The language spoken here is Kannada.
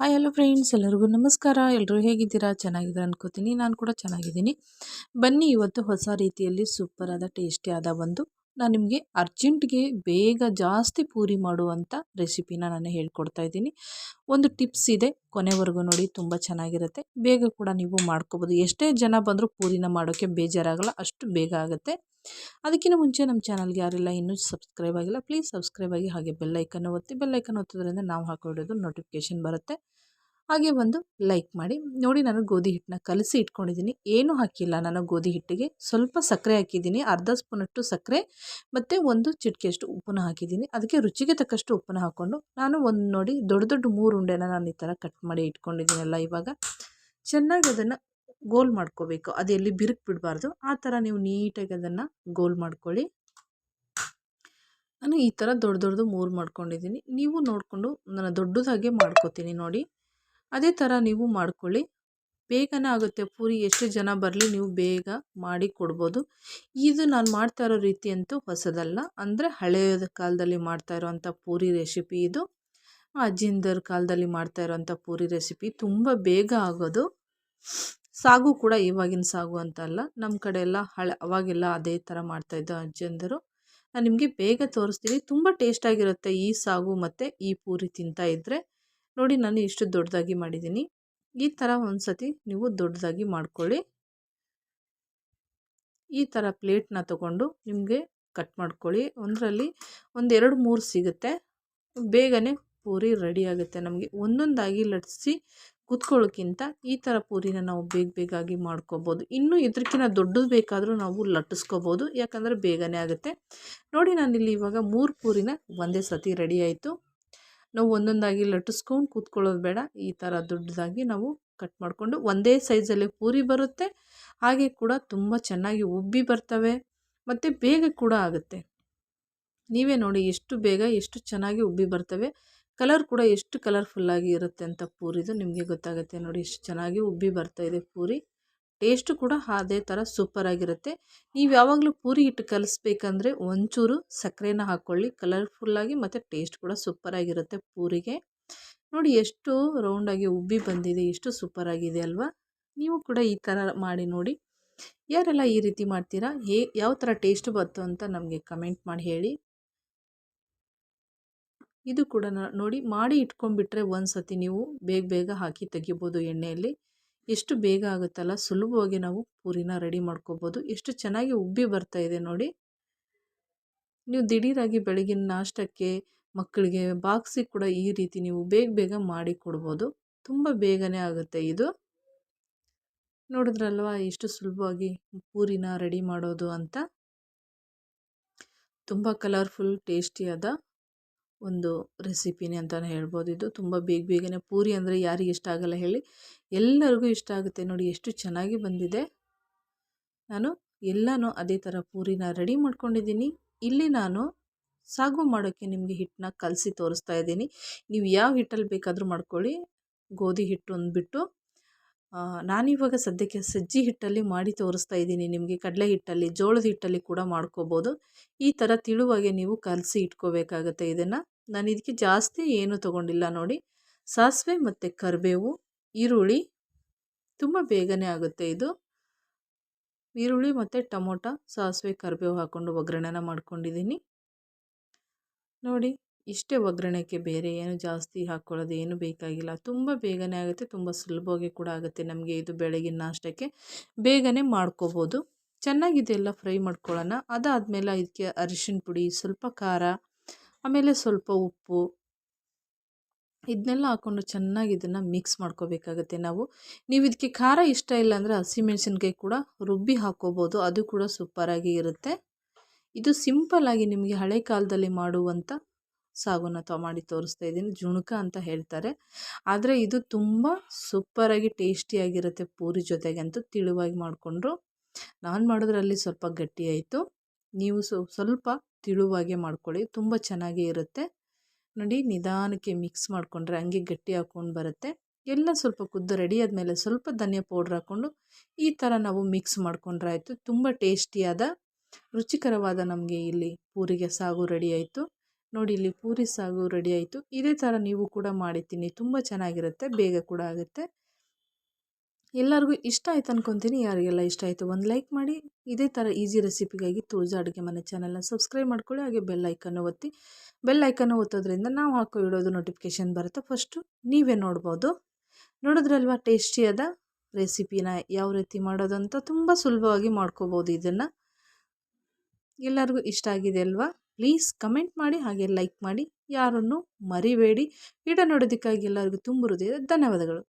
ಹಾಯ್ ಹಲೋ ಫ್ರೆಂಡ್ಸ್ ಎಲ್ಲರಿಗೂ ನಮಸ್ಕಾರ. ಎಲ್ಲರೂ ಹೇಗಿದ್ದೀರಾ? ಚೆನ್ನಾಗಿದ್ದೀರಾ ಅನ್ಕೋತೀನಿ. ನಾನು ಕೂಡ ಚೆನ್ನಾಗಿದ್ದೀನಿ. ಬನ್ನಿ, ಇವತ್ತು ಹೊಸ ರೀತಿಯಲ್ಲಿ ಸೂಪರಾದ ಟೇಸ್ಟಿಯಾದ ಒಂದು ನಾನು ನಿಮಗೆ ಅರ್ಜೆಂಟ್ಗೆ ಬೇಗ ಜಾಸ್ತಿ ಪೂರಿ ಮಾಡುವಂಥ ರೆಸಿಪಿನ ನಾನು ಹೇಳ್ಕೊಡ್ತಾ ಇದ್ದೀನಿ. ಒಂದು ಟಿಪ್ಸ್ ಇದೆ, ಕೊನೆವರೆಗೂ ನೋಡಿ ತುಂಬ ಚೆನ್ನಾಗಿರುತ್ತೆ. ಬೇಗ ಕೂಡ ನೀವು ಮಾಡ್ಕೋಬೋದು. ಎಷ್ಟೇ ಜನ ಬಂದರೂ ಪೂರಿನ ಮಾಡೋಕ್ಕೆ ಬೇಜಾರಾಗಲ್ಲ, ಅಷ್ಟು ಬೇಗ ಆಗುತ್ತೆ. ಅದಕ್ಕಿಂತ ಮುಂಚೆ ನಮ್ಮ ಚಾನಲ್ಗೆ ಯಾರಿಲ್ಲ, ಇನ್ನೂ ಸಬ್ಸ್ಕ್ರೈಬ್ ಆಗಿಲ್ಲ, ಪ್ಲೀಸ್ ಸಬ್ಸ್ಕ್ರೈಬ್ ಆಗಿ ಹಾಗೆ ಬೆಲ್ಲೈಕನ್ನು ಒತ್ತಿ ಬೆಲ್ಲೈಕನ್ ಒತ್ತೋದ್ರಿಂದ ನಾವು ಹಾಕೊಳ್ಳೋದು ನೋಟಿಫಿಕೇಷನ್ ಬರುತ್ತೆ. ಹಾಗೆ ಒಂದು ಲೈಕ್ ಮಾಡಿ. ನೋಡಿ ನಾನು ಗೋಧಿ ಹಿಟ್ಟನ್ನ ಕಲಸಿ ಇಟ್ಕೊಂಡಿದ್ದೀನಿ. ಏನೂ ಹಾಕಿಲ್ಲ ನಾನು ಗೋಧಿ ಹಿಟ್ಟಿಗೆ. ಸ್ವಲ್ಪ ಸಕ್ಕರೆ ಹಾಕಿದ್ದೀನಿ. ಅರ್ಧ ಸ್ಪೂನಷ್ಟು ಸಕ್ಕರೆ ಮತ್ತು ಒಂದು ಚಿಟಿಕೆಯಷ್ಟು ಉಪ್ಪನ್ನು ಹಾಕಿದ್ದೀನಿ. ಅದಕ್ಕೆ ರುಚಿಗೆ ತಕ್ಕಷ್ಟು ಉಪ್ಪನ್ನು ಹಾಕ್ಕೊಂಡು ನಾನು ಒಂದು ನೋಡಿ ದೊಡ್ಡ ದೊಡ್ಡ ಮೂರು ಉಂಡೆನ ನಾನು ಈ ಥರ ಕಟ್ ಮಾಡಿ ಇಟ್ಕೊಂಡಿದ್ದೀನಲ್ಲ ಇವಾಗ. ಚೆನ್ನಾಗಿ ಅದನ್ನು ಗೋಲ್ ಮಾಡ್ಕೋಬೇಕು. ಅದು ಎಲ್ಲಿ ಬಿರುಕು ಬಿಡಬಾರ್ದು. ಆ ಥರ ನೀವು ನೀಟಾಗಿ ಅದನ್ನು ಗೋಲ್ ಮಾಡ್ಕೊಳ್ಳಿ. ನಾನು ಈ ಥರ ದೊಡ್ಡ ದೊಡ್ಡದು ಮೂರು ಮಾಡ್ಕೊಂಡಿದ್ದೀನಿ. ನೀವು ನೋಡಿಕೊಂಡು ನಾನು ದೊಡ್ಡದಾಗೆ ಮಾಡ್ಕೋತೀನಿ ನೋಡಿ. ಅದೇ ಥರ ನೀವು ಮಾಡ್ಕೊಳ್ಳಿ. ಬೇಗನೆ ಆಗುತ್ತೆ ಪೂರಿ. ಎಷ್ಟು ಜನ ಬರಲಿ ನೀವು ಬೇಗ ಮಾಡಿ ಕೊಡ್ಬೋದು. ಇದು ನಾನು ಮಾಡ್ತಾ ಇರೋ ರೀತಿ ಅಂತೂ ಹೊಸದಲ್ಲ. ಅಂದರೆ ಹಳೆಯ ಕಾಲದಲ್ಲಿ ಮಾಡ್ತಾ ಇರೋವಂಥ ಪೂರಿ ರೆಸಿಪಿ ಇದು. ಅಜ್ಜಿಂದರ ಕಾಲದಲ್ಲಿ ಮಾಡ್ತಾ ಇರೋವಂಥ ಪೂರಿ ರೆಸಿಪಿ ತುಂಬ ಬೇಗ ಆಗೋದು. ಸಾಗು ಕೂಡ ಇವಾಗಿನ ಸಾಗು ಅಂತ ಅಲ್ಲ. ನಮ್ಮ ಕಡೆ ಎಲ್ಲ ಹಳೆ, ಅವಾಗೆಲ್ಲ ಅದೇ ಥರ ಮಾಡ್ತಾಯಿದ್ದೋ ಅಜ್ಜಂದರು. ನಾನು ನಿಮಗೆ ಬೇಗ ತೋರಿಸ್ತೀನಿ. ತುಂಬ ಟೇಸ್ಟಾಗಿರುತ್ತೆ ಈ ಸಾಗು ಮತ್ತು ಈ ಪೂರಿ ತಿಂತಾ ಇದ್ದರೆ ನೋಡಿ ನಾನು ಇಷ್ಟು ದೊಡ್ಡದಾಗಿ ಮಾಡಿದ್ದೀನಿ. ಈ ಥರ ಒಂದು ಸತಿ ನೀವು ದೊಡ್ಡದಾಗಿ ಮಾಡ್ಕೊಳ್ಳಿ. ಈ ಥರ ಪ್ಲೇಟ್ನ ತಗೊಂಡು ನಿಮಗೆ ಕಟ್ ಮಾಡ್ಕೊಳ್ಳಿ. ಒಂದರಲ್ಲಿ ಒಂದೆರಡು ಮೂರು ಸಿಗುತ್ತೆ. ಬೇಗನೆ ಪೂರಿ ರೆಡಿ ಆಗುತ್ತೆ ನಮಗೆ. ಒಂದೊಂದಾಗಿ ಲಟ್ಸಿ ಕೂತ್ಕೊಳ್ಳೋಕ್ಕಿಂತ ಈ ಥರ ಪೂರಿನ ನಾವು ಬೇಗ ಬೇಗಾಗಿ ಮಾಡ್ಕೋಬೋದು. ಇನ್ನೂ ಇದಕ್ಕಿಂತ ದೊಡ್ಡದು ಬೇಕಾದರೂ ನಾವು ಲಟ್ಟಿಸ್ಕೋಬೋದು. ಯಾಕಂದರೆ ಬೇಗನೆ ಆಗುತ್ತೆ. ನೋಡಿ ನಾನಿಲ್ಲಿ ಇವಾಗ ಮೂರು ಪೂರಿನ ಒಂದೇ ಸತಿ ರೆಡಿ ಆಯಿತು. ನಾವು ಒಂದೊಂದಾಗಿ ಲಟ್ಟಿಸ್ಕೊಂಡು ಕೂತ್ಕೊಳ್ಳೋದು ಬೇಡ. ಈ ಥರ ದೊಡ್ಡದಾಗಿ ನಾವು ಕಟ್ ಮಾಡಿಕೊಂಡು ಒಂದೇ ಸೈಜಲ್ಲಿ ಪೂರಿ ಬರುತ್ತೆ. ಹಾಗೆ ಕೂಡ ತುಂಬ ಚೆನ್ನಾಗಿ ಉಬ್ಬಿ ಬರ್ತವೆ. ಮತ್ತು ಬೇಗ ಕೂಡ ಆಗುತ್ತೆ. ನೀವೇ ನೋಡಿ ಎಷ್ಟು ಬೇಗ ಎಷ್ಟು ಚೆನ್ನಾಗಿ ಉಬ್ಬಿ ಬರ್ತವೆ. ಕಲರ್ ಕೂಡ ಎಷ್ಟು ಕಲರ್ಫುಲ್ಲಾಗಿ ಇರುತ್ತೆ ಅಂತ ಪೂರಿದು ನಿಮಗೆ ಗೊತ್ತಾಗುತ್ತೆ. ನೋಡಿ ಎಷ್ಟು ಚೆನ್ನಾಗಿ ಉಬ್ಬಿ ಬರ್ತಾಯಿದೆ ಪೂರಿ. ಟೇಸ್ಟು ಕೂಡ ಅದೇ ಥರ ಸೂಪರಾಗಿರುತ್ತೆ. ನೀವು ಯಾವಾಗಲೂ ಪೂರಿ ಹಿಟ್ಟು ಕಲಿಸ್ಬೇಕಂದ್ರೆ ಒಂಚೂರು ಸಕ್ಕರೆನ ಹಾಕ್ಕೊಳ್ಳಿ, ಕಲರ್ಫುಲ್ಲಾಗಿ ಮತ್ತು ಟೇಸ್ಟ್ ಕೂಡ ಸೂಪರಾಗಿರುತ್ತೆ ಪೂರಿಗೆ. ನೋಡಿ ಎಷ್ಟು ರೌಂಡಾಗಿ ಉಬ್ಬಿ ಬಂದಿದೆ, ಎಷ್ಟು ಸೂಪರಾಗಿದೆ ಅಲ್ವಾ? ನೀವು ಕೂಡ ಈ ಥರ ಮಾಡಿ ನೋಡಿ. ಯಾರೆಲ್ಲ ಈ ರೀತಿ ಮಾಡ್ತೀರಾ? ಹೇ, ಯಾವ ಥರ ಟೇಸ್ಟ್ ಬಂತು ಅಂತ ನಮಗೆ ಕಮೆಂಟ್ ಮಾಡಿ ಹೇಳಿ. ಇದು ಕೂಡ ನೋಡಿ, ಮಾಡಿ ಇಟ್ಕೊಂಡ್ಬಿಟ್ರೆ ಒಂದು ಸತಿ ನೀವು ಬೇಗ ಬೇಗ ಹಾಕಿ ತೆಗಿಬೋದು ಎಣ್ಣೆಯಲ್ಲಿ. ಎಷ್ಟು ಬೇಗ ಆಗುತ್ತಲ್ಲ, ಸುಲಭವಾಗಿ ನಾವು ಪೂರಿನ ರೆಡಿ ಮಾಡ್ಕೋಬೋದು. ಎಷ್ಟು ಚೆನ್ನಾಗಿ ಉಬ್ಬಿ ಬರ್ತಾ ಇದೆ ನೋಡಿ. ನೀವು ದಿಢೀರಾಗಿ ಬೆಳಗಿನ ನಾಷ್ಟಕ್ಕೆ ಮಕ್ಕಳಿಗೆ ಬಾಕ್ಸಿ ಕೂಡ ಈ ರೀತಿ ನೀವು ಬೇಗ ಬೇಗ ಮಾಡಿ ಕೊಡ್ಬೋದು. ತುಂಬ ಬೇಗನೆ ಆಗುತ್ತೆ ಇದು. ನೋಡಿದ್ರಲ್ವ ಎಷ್ಟು ಸುಲಭವಾಗಿ ಪೂರಿನ ರೆಡಿ ಮಾಡೋದು ಅಂತ. ತುಂಬ ಕಲರ್ಫುಲ್ ಟೇಸ್ಟಿಯಾದ ಒಂದು ರೆಸಿಪಿನೇ ಅಂತಲೇ ಹೇಳ್ಬೋದು. ಇದು ತುಂಬ ಬೇಗ ಬೇಗನೆ ಪೂರಿ ಅಂದರೆ ಯಾರಿಗೆ ಇಷ್ಟ ಆಗಲ್ಲ ಹೇಳಿ. ಎಲ್ಲರಿಗೂ ಇಷ್ಟ ಆಗುತ್ತೆ ನೋಡಿ ಎಷ್ಟು ಚೆನ್ನಾಗಿ ಬಂದಿದೆ. ನಾನು ಎಲ್ಲನೂ ಅದೇ ಥರ ಪೂರಿನ ರೆಡಿ ಮಾಡ್ಕೊಂಡಿದ್ದೀನಿ. ಇಲ್ಲಿ ನಾನು ಸಾಗು ಮಾಡೋಕ್ಕೆ ನಿಮಗೆ ಹಿಟ್ಟನ್ನ ಕಲಸಿ ತೋರಿಸ್ತಾ ಇದ್ದೀನಿ. ನೀವು ಯಾವ ಹಿಟ್ಟಲ್ಲಿ ಬೇಕಾದರೂ ಮಾಡ್ಕೊಳ್ಳಿ. ಗೋಧಿ ಹಿಟ್ಟು ಅಂದ್ಬಿಟ್ಟು ನಾನಿವಾಗ ಸದ್ಯಕ್ಕೆ ಸಜ್ಜಿ ಹಿಟ್ಟಲ್ಲಿ ಮಾಡಿ ತೋರಿಸ್ತಾ ಇದ್ದೀನಿ ನಿಮಗೆ. ಕಡಲೆ ಹಿಟ್ಟಲ್ಲಿ, ಜೋಳದ ಹಿಟ್ಟಲ್ಲಿ ಕೂಡ ಮಾಡ್ಕೋಬೋದು. ಈ ಥರ ತಿಳುವಾಗೆ ನೀವು ಕಲಸಿ ಇಟ್ಕೋಬೇಕಾಗತ್ತೆ ಇದನ್ನು. ನಾನು ಇದಕ್ಕೆ ಜಾಸ್ತಿ ಏನು ತಗೊಂಡಿಲ್ಲ ನೋಡಿ. ಸಾಸಿವೆ ಮತ್ತು ಕರಿಬೇವು, ಈರುಳ್ಳಿ, ತುಂಬ ಬೇಗನೆ ಆಗುತ್ತೆ ಇದು. ಈರುಳ್ಳಿ ಮತ್ತು ಟೊಮೊಟೊ, ಸಾಸಿವೆ, ಕರಿಬೇವು ಹಾಕ್ಕೊಂಡು ಒಗ್ಗರಣೆನ ಮಾಡ್ಕೊಂಡಿದ್ದೀನಿ. ನೋಡಿ, ಇಷ್ಟೇ ಒಗ್ಗರಣೆಗೆ ಬೇರೆ ಏನು ಜಾಸ್ತಿ ಹಾಕ್ಕೊಳ್ಳೋದು ಏನು ಬೇಕಾಗಿಲ್ಲ. ತುಂಬ ಬೇಗನೆ ಆಗುತ್ತೆ, ತುಂಬ ಸುಲಭವಾಗಿ ಕೂಡ ಆಗುತ್ತೆ ನಮಗೆ ಇದು ಬೆಳಗಿನ ನಾಷ್ಟಕ್ಕೆ. ಬೇಗನೆ ಮಾಡ್ಕೋಬೋದು. ಚೆನ್ನಾಗಿದೆ ಎಲ್ಲ ಫ್ರೈ ಮಾಡ್ಕೊಳ್ಳೋಣ. ಅದಾದಮೇಲೆ ಇದಕ್ಕೆ ಅರಿಶಿನ ಪುಡಿ, ಸ್ವಲ್ಪ ಖಾರ ಆಮೇಲೆ ಸ್ವಲ್ಪ ಉಪ್ಪು. ಇದನ್ನೆಲ್ಲ ಹಾಕ್ಕೊಂಡು ಚೆನ್ನಾಗಿ ಇದನ್ನು ಮಿಕ್ಸ್ ಮಾಡ್ಕೋಬೇಕಾಗತ್ತೆ ನಾವು. ನೀವು ಇದಕ್ಕೆ ಖಾರ ಇಷ್ಟ ಇಲ್ಲ ಅಂದರೆ ಹಸಿಮೆಣಸಿನ್ಕಾಯಿ ಕೂಡ ರುಬ್ಬಿ ಹಾಕ್ಕೋಬೋದು ಅದು ಕೂಡ ಸೂಪರಾಗಿ ಇರುತ್ತೆ. ಇದು ಸಿಂಪಲ್ಲಾಗಿ ನಿಮಗೆ ಹಳೆ ಕಾಲದಲ್ಲಿ ಮಾಡುವಂಥ ಸಾಗುನ ತ ಮಾಡಿ ತೋರಿಸ್ತಾ ಇದ್ದೀನಿ. ಜುಣುಕ ಅಂತ ಹೇಳ್ತಾರೆ. ಆದರೆ ಇದು ತುಂಬ ಸೂಪರಾಗಿ ಟೇಸ್ಟಿಯಾಗಿರುತ್ತೆ ಪೂರಿ ಜೊತೆಗೆ ಅಂತೂ ತಿಳುವಾಗಿ ಮಾಡಿಕೊಂಡ್ರು. ನಾನು ಮಾಡೋದ್ರಲ್ಲಿ ಸ್ವಲ್ಪ ಗಟ್ಟಿಯಾಯಿತು ನೀವು ಸ್ವಲ್ಪ ತಿಳುವಾಗೆ ಮಾಡ್ಕೊಳ್ಳಿ. ತುಂಬ ಚೆನ್ನಾಗೇ ಇರುತ್ತೆ. ನೋಡಿ, ನಿಧಾನಕ್ಕೆ ಮಿಕ್ಸ್ ಮಾಡಿಕೊಂಡ್ರೆ ಹಂಗೆ ಗಟ್ಟಿ ಹಾಕ್ಕೊಂಡು ಬರುತ್ತೆ. ಎಲ್ಲ ಸ್ವಲ್ಪ ಕುದ್ದು ರೆಡಿ ಆದಮೇಲೆ ಸ್ವಲ್ಪ ಧನಿಯಾ ಪೌಡ್ರ್ ಹಾಕ್ಕೊಂಡು ಈ ಥರ ನಾವು ಮಿಕ್ಸ್ ಮಾಡ್ಕೊಂಡ್ರೆ ಆಯಿತು. ತುಂಬ ಟೇಸ್ಟಿಯಾದ, ರುಚಿಕರವಾದ ನಮಗೆ ಇಲ್ಲಿ ಪೂರಿಗೆ ಸಾಗು ರೆಡಿ ಆಯಿತು. ನೋಡಿ, ಇಲ್ಲಿ ಪೂರಿ ಸಾಗು ರೆಡಿ ಆಯಿತು. ಇದೇ ಥರ ನೀವು ಕೂಡ ಮಾಡಿ ತಿನ್ನಿ. ತುಂಬ ಚೆನ್ನಾಗಿರುತ್ತೆ. ಬೇಗ ಕೂಡ ಆಗುತ್ತೆ. ಎಲ್ಲರಿಗೂ ಇಷ್ಟ ಆಯ್ತು ಅನ್ಕೊತೀನಿ. ಯಾರಿಗೆಲ್ಲ ಇಷ್ಟ ಆಯಿತು ಒಂದು ಲೈಕ್ ಮಾಡಿ. ಇದೇ ಥರ ಈಸಿ ರೆಸಿಪಿಗಾಗಿ ತುಳಜಾ ಅಡುಗೆ ಮನೆ ಚಾನಲ್ನ ಸಬ್ಸ್ಕ್ರೈಬ್ ಮಾಡ್ಕೊಳ್ಳಿ. ಹಾಗೆ ಬೆಲ್ ಐಕನ್ನು ಒತ್ತಿ. ಬೆಲ್ ಐಕನ್ನು ಒತ್ತೋದ್ರಿಂದ ನಾವು ಹಾಕೋ ಇಡೋದು ನೋಟಿಫಿಕೇಷನ್ ಬರುತ್ತೆ. ಫಸ್ಟು ನೀವೇ ನೋಡ್ಬೋದು. ನೋಡಿದ್ರಲ್ವ? ಟೇಸ್ಟಿಯಾದ ರೆಸಿಪಿನ ಯಾವ ರೀತಿ ಮಾಡೋದು ಅಂತ ತುಂಬ ಸುಲಭವಾಗಿ ಮಾಡ್ಕೋಬೋದು ಇದನ್ನು. ಎಲ್ಲರಿಗೂ ಇಷ್ಟ ಆಗಿದೆ ಅಲ್ವಾ? ಪ್ಲೀಸ್ ಕಮೆಂಟ್ ಮಾಡಿ, ಹಾಗೆ ಲೈಕ್ ಮಾಡಿ. ಯಾರನ್ನು ಮರಿಬೇಡಿ. ವಿಡಿಯೋ ನೋಡೋದಕ್ಕಾಗಿ ಎಲ್ಲರಿಗೂ ತುಂಬ ಧನ್ಯವಾದಗಳು.